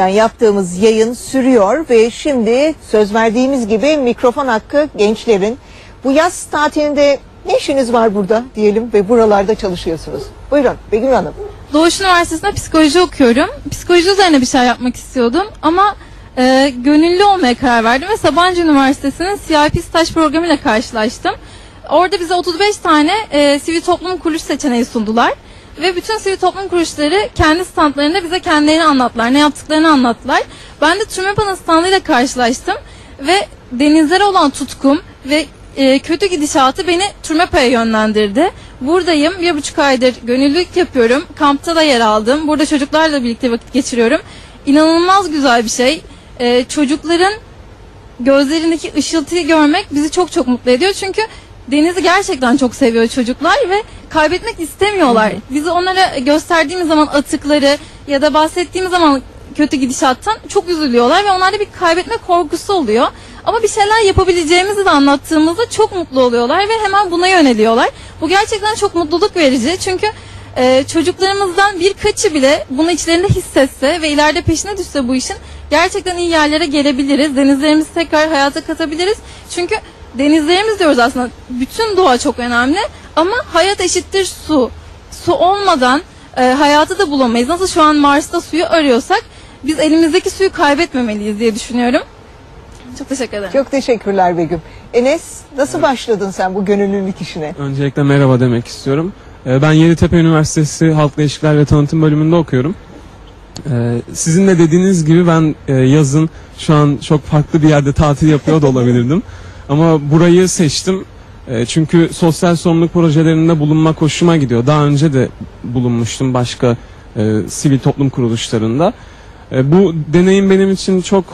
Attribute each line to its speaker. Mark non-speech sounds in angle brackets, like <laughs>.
Speaker 1: Yani yaptığımız yayın sürüyor ve şimdi söz verdiğimiz gibi mikrofon hakkı gençlerin. Bu yaz tatilinde ne işiniz var burada diyelim ve buralarda çalışıyorsunuz. Buyurun Begüm Hanım.
Speaker 2: Doğuş Üniversitesi'nde psikoloji okuyorum. Psikoloji üzerine bir şey yapmak istiyordum ama e, gönüllü olmaya karar verdim ve Sabancı Üniversitesi'nin CIP staj programıyla karşılaştım. Orada bize 35 tane e, sivil toplum kuruluş seçeneği sundular. Ve bütün sivil toplum kuruluşları kendi standlarında bize kendilerini anlattılar, ne yaptıklarını anlattılar. Ben de TÜRMEPA'nın standıyla karşılaştım ve denizlere olan tutkum ve e, kötü gidişatı beni TÜRMEPA'ya yönlendirdi. Buradayım, bir buçuk aydır gönüllülük yapıyorum. Kampta da yer aldım. Burada çocuklarla birlikte vakit geçiriyorum. İnanılmaz güzel bir şey. E, çocukların gözlerindeki ışıltıyı görmek bizi çok çok mutlu ediyor. Çünkü denizi gerçekten çok seviyor çocuklar ve kaybetmek istemiyorlar. Bizi onlara gösterdiğimiz zaman atıkları ya da bahsettiğimiz zaman kötü gidişattan çok üzülüyorlar ve onlarda bir kaybetme korkusu oluyor. Ama bir şeyler yapabileceğimizi de anlattığımızda çok mutlu oluyorlar ve hemen buna yöneliyorlar. Bu gerçekten çok mutluluk verici çünkü e, çocuklarımızdan birkaçı bile bunu içlerinde hissetse ve ileride peşine düşse bu işin gerçekten iyi yerlere gelebiliriz. Denizlerimizi tekrar hayata katabiliriz. Çünkü denizlerimiz diyoruz aslında bütün doğa çok önemli ama hayat eşittir su. Su olmadan e, hayatı da bulamayız. Nasıl şu an Mars'ta suyu arıyorsak biz elimizdeki suyu kaybetmemeliyiz diye düşünüyorum. Çok teşekkür ederim.
Speaker 1: Çok teşekkürler Begüm. Enes nasıl başladın sen bu gönüllülük işine?
Speaker 3: Öncelikle merhaba demek istiyorum. Ee, Ben Yeditepe Üniversitesi Halkla İlişkiler ve Tanıtım bölümünde okuyorum. Ee, Sizin de dediğiniz gibi ben e, yazın şu an çok farklı bir yerde tatil yapıyor da olabilirdim. <laughs> Ama burayı seçtim. E, Çünkü sosyal sorumluluk projelerinde bulunmak hoşuma gidiyor. Daha önce de bulunmuştum başka e, sivil toplum kuruluşlarında. E, Bu deneyim benim için çok